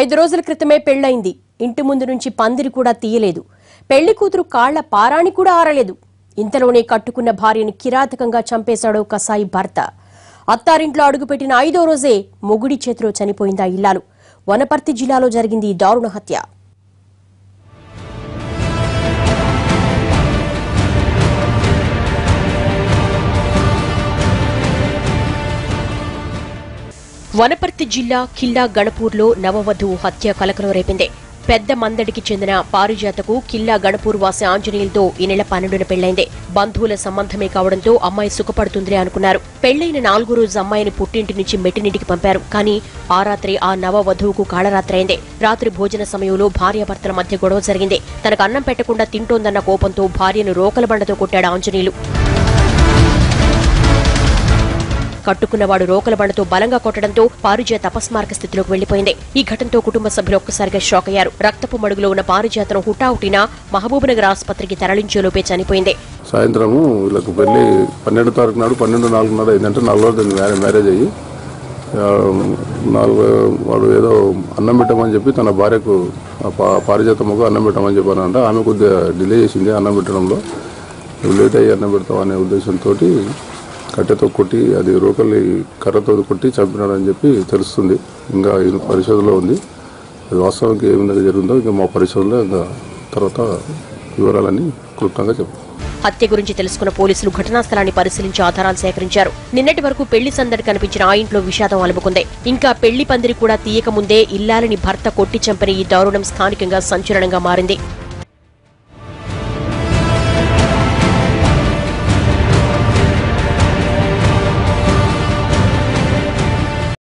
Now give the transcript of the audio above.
ఐదు రోజుల క్రితమే పెళ్ళైంది ఇంటి ముందు నుంచి పందిరి కూడా తీయలేదు. పెళ్ళి కూతురు కాళ్ళ పారాణి కూడా ఆరలేదు. ఇంతలోనే కట్టుకున్న భార్యని కిరాతకంగా చంపేశాడో కసాయి భర్త. అత్తారింట్లో అడుగుపెట్టిన ఐదో రోజే మొగుడి చేతిలో చనిపోయిందా ఇల్లాలు. వనపర్తి జిల్లాలో జరిగింది ఈ దారుణ హత్య. వనపర్తి జిల్లా కిల్లా గణపూర్లో నవవధువు హత్య కలకలం రేపింది. పెద్ద మందడికి చెందిన పారిజాతకు కిల్లా గణపూర్ వాసి ఆంజనేయులతో ఈ నెల పన్నెండున పెళ్ళైంది బంధువుల సంబంధమే కావడంతో అమ్మాయి సుఖపడుతుందిలే అనుకున్నారు. పెళ్ళైన నాలుగు రోజు అమ్మాయిని పుట్టింటి నుంచి మెట్టినింటికి పంపారు. కానీ ఆ రాత్రి ఆ నవవధువుకు కాళరాత్రైంది రాత్రి భోజన సమయంలో భార్యాభర్తల మధ్య గొడవ జరిగింది. తనకు అన్నం పెట్టకుండా తింటోందన్న కోపంతో భార్యను రోకల బండతో కొట్టాడు ఆంజనేయులు. కట్టుకున్నవాడు రోకల బండతో బలంగా కొట్టడంతో పారిజాత అపస్మారక స్థితిలోకి వెళ్ళిపోయింది ఈ ఘటనతో కుటుంబ సభ్యులు ఒక్కసారిగా షాక్ అయ్యారు. రక్తపు మడుగులో ఉన్న పారిజాతను హుటాహుటిన మహబూబ్నగర్ ఆసుపత్రికి తరలించేలోపే చనిపోయింది. సాయంత్రము వీళ్ళకు పెళ్ళి పన్నెండు తారీఖు నాడు పన్నెండు నాలుగు నాడు అయిందంటే నాలుగు రోజులు మ్యారేజ్ అయ్యి. నాలుగు వాడు ఏదో అన్నం పెట్టమని చెప్పి తన భార్యకు ఆ పారిజాత అన్నం పెట్టమని చెప్పానంట ఆమె కొద్దిగా డిలే చేసింది అన్నం పెట్టడంలో. లేట్ అయ్యి అన్నం పెడతాం అనే ఉద్దేశంతో కట్టెతో కొట్టి అది రోకల్ని కర్రతో కొట్టి చంపినాడని చెప్పి తెలుస్తుంది. ఇంకా ఇది పరిశోధనలో ఉంది. అది వాస్తవానికి ఏ విధంగా జరిగిందో ఇంకా మా పరిశోధనలో ఇంకా తర్వాత వివరాలని క్లుప్తంగా చెప్తాం హత్య గురించి తెలుసుకున్న పోలీసులు ఘటనా స్థలాన్ని పరిశీలించి ఆధారాలు సేకరించారు. నిన్నటి వరకు పెళ్ళి సందడి కనిపించిన ఆ ఇంట్లో విషాదం అలుముకుంది. ఇంకా పెళ్ళి పందిరి కూడా తీయకముందే ఇల్లాలని భర్త కొట్టి చంపిన ఈ దారుణం స్థానికంగా సంచలనంగా మారింది.